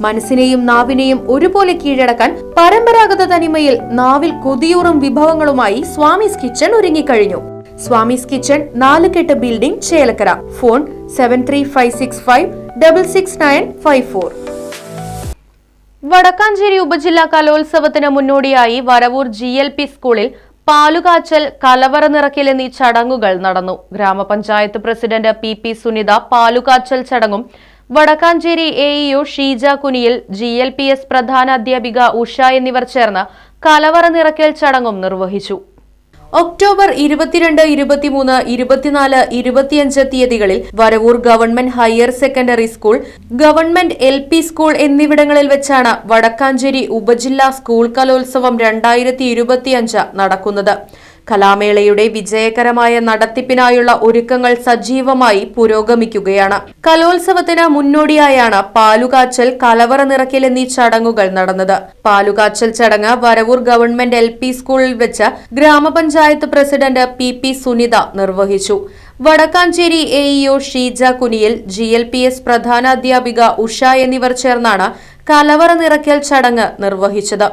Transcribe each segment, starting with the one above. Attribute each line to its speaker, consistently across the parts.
Speaker 1: മനസ്സിനെയും നാവിനെയും ഒരുപോലെ കീഴടക്കാൻ പരമ്പരാഗത തനിമയിൽ നാവിൽ കൊതിയൂറും വിഭവങ്ങളുമായി സ്വാമിസ് കിച്ചൺ ഒരുങ്ങിക്കഴിഞ്ഞു. Swamis kitchen Nalukettu building Chelakkara. Phone seven three five six five double six nine five four Vadakkanchery ഉപജില്ലാ കലോത്സവത്തിന് മുന്നോടിയായി വരവൂർ ജി എൽ പി സ്കൂളിൽ പാലുകാച്ചൽ കലവറ നിറക്കൽ എന്നീ ചടങ്ങുകൾ നടന്നു. ഗ്രാമപഞ്ചായത്ത് പ്രസിഡന്റ് പി പി സുനിത പാലുകാച്ചൽ ചടങ്ങും Vadakkanchery A EO Sheeja Kuniyil G L P S പ്രധാന അധ്യാപിക ഉഷ എന്നിവർ ചേർന്ന് കലവറ നിറക്കൽ ചടങ്ങും നിർവഹിച്ചു. ഒക്ടോബർ ഇരുപത്തിരണ്ട് ഇരുപത്തിമൂന്ന് ഇരുപത്തിനാല് ഇരുപത്തിയഞ്ച് തീയതികളിൽ Varavoor government higher secondary school government L P school എന്നിവിടങ്ങളിൽ വെച്ചാണ് വടക്കാഞ്ചേരി ഉപജില്ലാ സ്കൂൾ കലോത്സവം രണ്ടായിരത്തി നടക്കുന്നത്. കലാമേളയുടെ വിജയകരമായ നടത്തിപ്പിനായുള്ള ഒരുക്കങ്ങൾ സജീവമായി പുരോഗമിക്കുകയാണ്. കലോത്സവത്തിന് മുന്നോടിയായാണ് പാലുകാച്ചൽ കലവറ നിറയ്ക്കൽ എന്നീ ചടങ്ങുകൾ നടന്നത്. പാലുകാച്ചൽ ചടങ്ങ് വരവൂർ ഗവൺമെന്റ് എൽ സ്കൂളിൽ വെച്ച് ഗ്രാമപഞ്ചായത്ത് പ്രസിഡന്റ് പി പി സുനിത നിർവഹിച്ചു. Vadakkanchery A EO Sheeja Kuniyil G L P S പ്രധാനാധ്യാപിക Usha എന്നിവർ ചേർന്നാണ് കലവറ നിറയ്ക്കൽ ചടങ്ങ് നിർവഹിച്ചത്.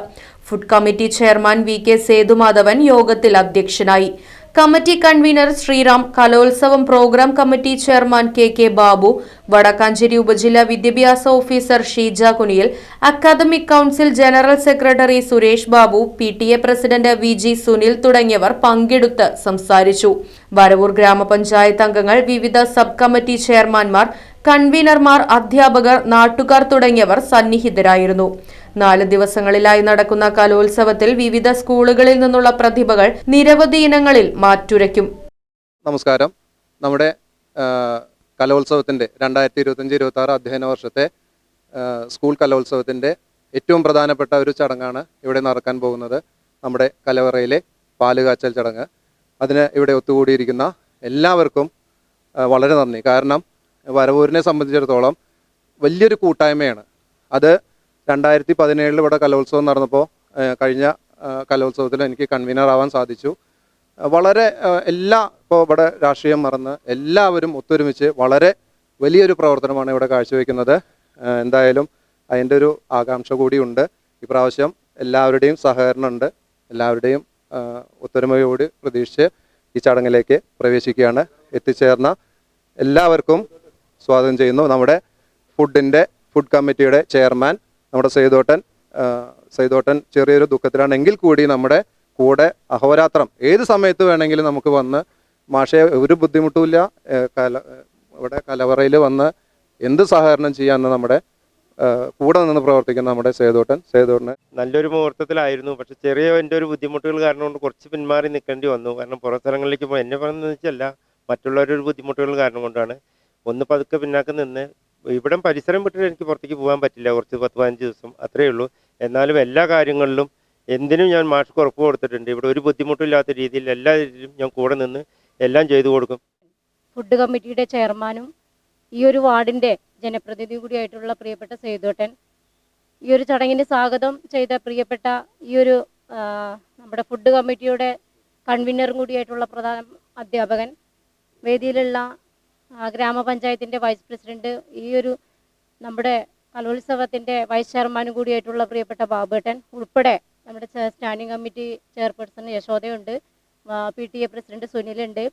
Speaker 1: Food committee chairman V K Sethumadhavan യോഗത്തിൽ അധ്യക്ഷനായി. കമ്മിറ്റി കൺവീനർ ശ്രീറാം കലോത്സവം programme committee chairman K K Babu Vadakkanchery ഉപജില്ലാ വിദ്യാഭ്യാസ officer Sheeja Kuniyil academic council general secretary Suresh Babu P T A president V G Sunil തുടങ്ങിയവർ പങ്കെടുത്ത് സംസാരിച്ചു. വരവൂർ ഗ്രാമപഞ്ചായത്ത് അംഗങ്ങൾ വിവിധ സബ് കമ്മിറ്റി ചെയർമാൻമാർ കൺവീനർമാർ അധ്യാപകർ നാട്ടുകാർ തുടങ്ങിയവർ സന്നിഹിതരായിരുന്നു. നാല് ദിവസങ്ങളിലായി നടക്കുന്ന കലോത്സവത്തിൽ വിവിധ സ്കൂളുകളിൽ നിന്നുള്ള പ്രതിഭകൾ നിരവധി ഇനങ്ങളിൽ മാറ്റുരയ്ക്കും.
Speaker 2: നമസ്കാരം. നമ്മുടെ കലോത്സവത്തിന്റെ രണ്ടായിരത്തി ഇരുപത്തഞ്ച് ഇരുപത്തി ആറ് അധ്യയന വർഷത്തെ സ്കൂൾ കലോത്സവത്തിന്റെ ഏറ്റവും പ്രധാനപ്പെട്ട ഒരു ചടങ്ങാണ് ഇവിടെ നടക്കാൻ പോകുന്നത്. നമ്മുടെ കലവറയിലെ പാലുകാച്ചൽ ചടങ്ങ്. അതിന് ഇവിടെ ഒത്തുകൂടിയിരിക്കുന്ന എല്ലാവർക്കും വളരെ നന്ദി. കാരണം വരവൂരിനെ സംബന്ധിച്ചിടത്തോളം വലിയൊരു കൂട്ടായ്മയാണ്. അത് രണ്ടായിരത്തി പതിനേഴിൽ ഇവിടെ കലോത്സവം നടന്നപ്പോൾ കഴിഞ്ഞ കലോത്സവത്തിൽ എനിക്ക് കൺവീനർ ആവാൻ സാധിച്ചു. വളരെ എല്ലാ ഇപ്പോൾ ഇവിടെ രാഷ്ട്രീയം മറന്ന് എല്ലാവരും ഒത്തൊരുമിച്ച് വളരെ വലിയൊരു പ്രവർത്തനമാണ് ഇവിടെ കാഴ്ചവെക്കുന്നത്. എന്തായാലും അതിന്റെ ഒരു ആകാംക്ഷ കൂടിയുണ്ട് ഇപ്രാവശ്യം എല്ലാവരുടെയും സഹകരണമുണ്ട്. എല്ലാവരുടെയും ഒത്തൊരുമയോട് പ്രതീക്ഷിച്ച് ഈ ചടങ്ങിലേക്ക് പ്രവേശിക്കുകയാണ്. എത്തിച്ചേർന്ന എല്ലാവർക്കും സ്വാഗതം ചെയ്യുന്നു നമ്മുടെ ഫുഡിന്റെ ഫുഡ് കമ്മിറ്റിയുടെ ചെയർമാൻ നമ്മുടെ സൈതോട്ടൻ സൈതോട്ടൻ ചെറിയൊരു ദുഃഖത്തിലാണെങ്കിൽ കൂടി നമ്മുടെ കൂടെ അഹോരാത്രം ഏത് സമയത്ത് വേണമെങ്കിലും നമുക്ക് വന്ന് മാഷയെ ഒരു ബുദ്ധിമുട്ടുമില്ല കല ഇവിടെ കലവറയിൽ വന്ന് എന്ത് സഹകരണം ചെയ്യാമെന്ന് നമ്മുടെ കൂടെ നിന്ന് പ്രവർത്തിക്കുന്ന നമ്മുടെ സേതോട്ടൻ സേതോട്ടന്
Speaker 3: നല്ലൊരു മുഹൂർത്തത്തിലായിരുന്നു പക്ഷെ ചെറിയ എന്റെ ഒരു ബുദ്ധിമുട്ടുകൾ കാരണം കൊണ്ട് കുറച്ച് പിന്മാറി നിൽക്കേണ്ടി വന്നു. കാരണം പുറം സ്ഥലങ്ങളിലേക്ക് എന്നെ പറയുന്നത് വെച്ചല്ല മറ്റുള്ളവരുടെ ഒരു ബുദ്ധിമുട്ടുകൾ കാരണം കൊണ്ടാണ്. ഒന്ന് പതുക്കെ പിന്നാക്കം നിന്ന് ഇവിടം പരിസരം വിട്ടിട്ട് എനിക്ക് പുറത്തേക്ക് പോകാൻ പറ്റില്ല. കുറച്ച് പത്ത് പതിനഞ്ച് ദിവസം അത്രയേ ഉള്ളൂ. എന്നാലും എല്ലാ കാര്യങ്ങളിലും എന്തിനും ഞാൻ മാഷ്ക്ക് ഉറപ്പ് കൊടുത്തിട്ടുണ്ട്. ഇവിടെ ഒരു ബുദ്ധിമുട്ടില്ലാത്ത രീതിയിൽ എല്ലാ രീതിയിലും ഞാൻ കൂടെ നിന്ന് എല്ലാം ചെയ്തു കൊടുക്കും.
Speaker 4: ഫുഡ് കമ്മിറ്റിയുടെ ചെയർമാനും ഈ ഒരു വാർഡിന്റെ ജനപ്രതിനിധി കൂടിയായിട്ടുള്ള പ്രിയപ്പെട്ട സേതുട്ടൻ ഈ ഒരു ചടങ്ങിന് സ്വാഗതം ചെയ്ത പ്രിയപ്പെട്ട ഈ ഒരു നമ്മുടെ ഫുഡ് കമ്മിറ്റിയുടെ കൺവീനറും കൂടിയായിട്ടുള്ള പ്രധാന അധ്യാപകൻ വേദിയിലുള്ള ഗ്രാമപഞ്ചായത്തിന്റെ വൈസ് പ്രസിഡന്റ് ഈ ഒരു നമ്മുടെ കലോത്സവത്തിന്റെ വൈസ് ചെയർമാനും കൂടിയായിട്ടുള്ള പ്രിയപ്പെട്ട ബാബുട്ടൻ ഉൾപ്പെടെ നമ്മുടെ സ്റ്റാൻഡിംഗ് കമ്മിറ്റി ചെയർപേഴ്സൺ യശോദയുണ്ട്. പി ടി എ പ്രസിഡന്റ് സുനിലുണ്ട്.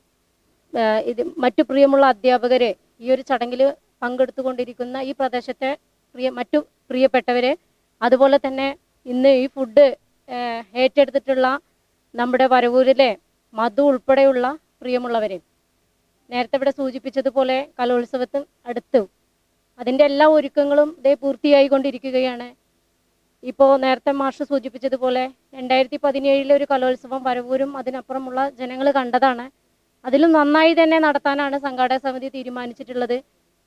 Speaker 4: ഇത് മറ്റു പ്രിയമുള്ള അധ്യാപകരെ ഈ ഒരു ചടങ്ങിൽ പങ്കെടുത്തുകൊണ്ടിരിക്കുന്ന ഈ പ്രദേശത്തെ പ്രിയ മറ്റു പ്രിയപ്പെട്ടവരെ അതുപോലെ തന്നെ ഇന്ന് ഈ ഫുഡ് ഏറ്റെടുത്തിട്ടുള്ള നമ്മുടെ വരവൂരിലെ മധു ഉൾപ്പെടെയുള്ള പ്രിയമുള്ളവരെ നേരത്തെ ഇവിടെ സൂചിപ്പിച്ചതുപോലെ കലോത്സവത്തിന് അടുത്തു അതിന്റെ എല്ലാ ഒരുക്കങ്ങളും ഇതേ പൂർത്തിയായി കൊണ്ടിരിക്കുകയാണ് ഇപ്പോൾ നേരത്തെ മാഷ് സൂചിപ്പിച്ചതുപോലെ രണ്ടായിരത്തി പതിനേഴിലെ ഒരു കലോത്സവം വരവൂരും അതിനപ്പുറമുള്ള ജനങ്ങൾ കണ്ടതാണ്. അതിലും നന്നായി തന്നെ നടത്താനാണ് സംഘാടക സമിതി തീരുമാനിച്ചിട്ടുള്ളത്.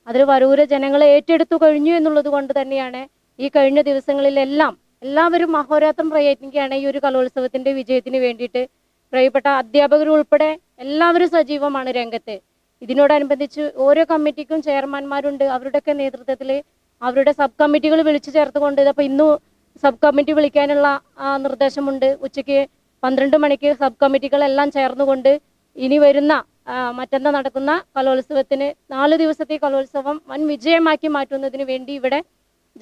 Speaker 4: അതിൽ വരൂര് ജനങ്ങൾ ഏറ്റെടുത്തു കഴിഞ്ഞു എന്നുള്ളത് കൊണ്ട് തന്നെയാണ് ഈ കഴിഞ്ഞ ദിവസങ്ങളിലെല്ലാം എല്ലാവരും അഹോരാത്രം പ്രയത്നിക്കുകയാണ് ഈ ഒരു കലോത്സവത്തിന്റെ വിജയത്തിന് വേണ്ടിയിട്ട്. പ്രിയപ്പെട്ട അധ്യാപകർ ഉൾപ്പെടെ എല്ലാവരും സജീവമാണ് രംഗത്ത്. ഇതിനോടനുബന്ധിച്ച് ഓരോ കമ്മിറ്റിക്കും ചെയർമാൻമാരുണ്ട്. അവരുടെയൊക്കെ നേതൃത്വത്തിൽ അവരുടെ സബ് കമ്മിറ്റികൾ വിളിച്ചു ചേർത്തുകൊണ്ട് അപ്പോൾ ഇന്ന് സബ് കമ്മിറ്റി വിളിക്കാനുള്ള നിർദ്ദേശമുണ്ട്. ഉച്ചയ്ക്ക് പന്ത്രണ്ട് മണിക്ക് സബ് കമ്മിറ്റികളെല്ലാം ചേർന്നുകൊണ്ട് ഇനി വരുന്ന മറ്റന്നാൾ നടക്കുന്ന കലോത്സവത്തിന് നാല് ദിവസത്തെ കലോത്സവം വൻ വിജയമാക്കി മാറ്റുന്നതിന് വേണ്ടി ഇവിടെ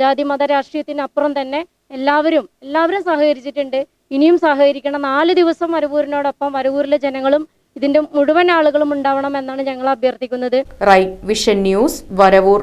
Speaker 4: ജാതി മത രാഷ്ട്രീയത്തിനപ്പുറം തന്നെ എല്ലാവരും എല്ലാവരും സഹകരിച്ചിട്ടുണ്ട്. ഇനിയും സഹകരിക്കണം. നാല് ദിവസം വരവൂരിനോടൊപ്പം വരവൂരിലെ ജനങ്ങളും ഇതിന്റെ മുഴുവൻ ആളുകളും ഉണ്ടാവണം എന്നാണ് ഞങ്ങൾ അഭ്യർത്ഥിക്കുന്നത്.
Speaker 1: Rai vision news Varavoor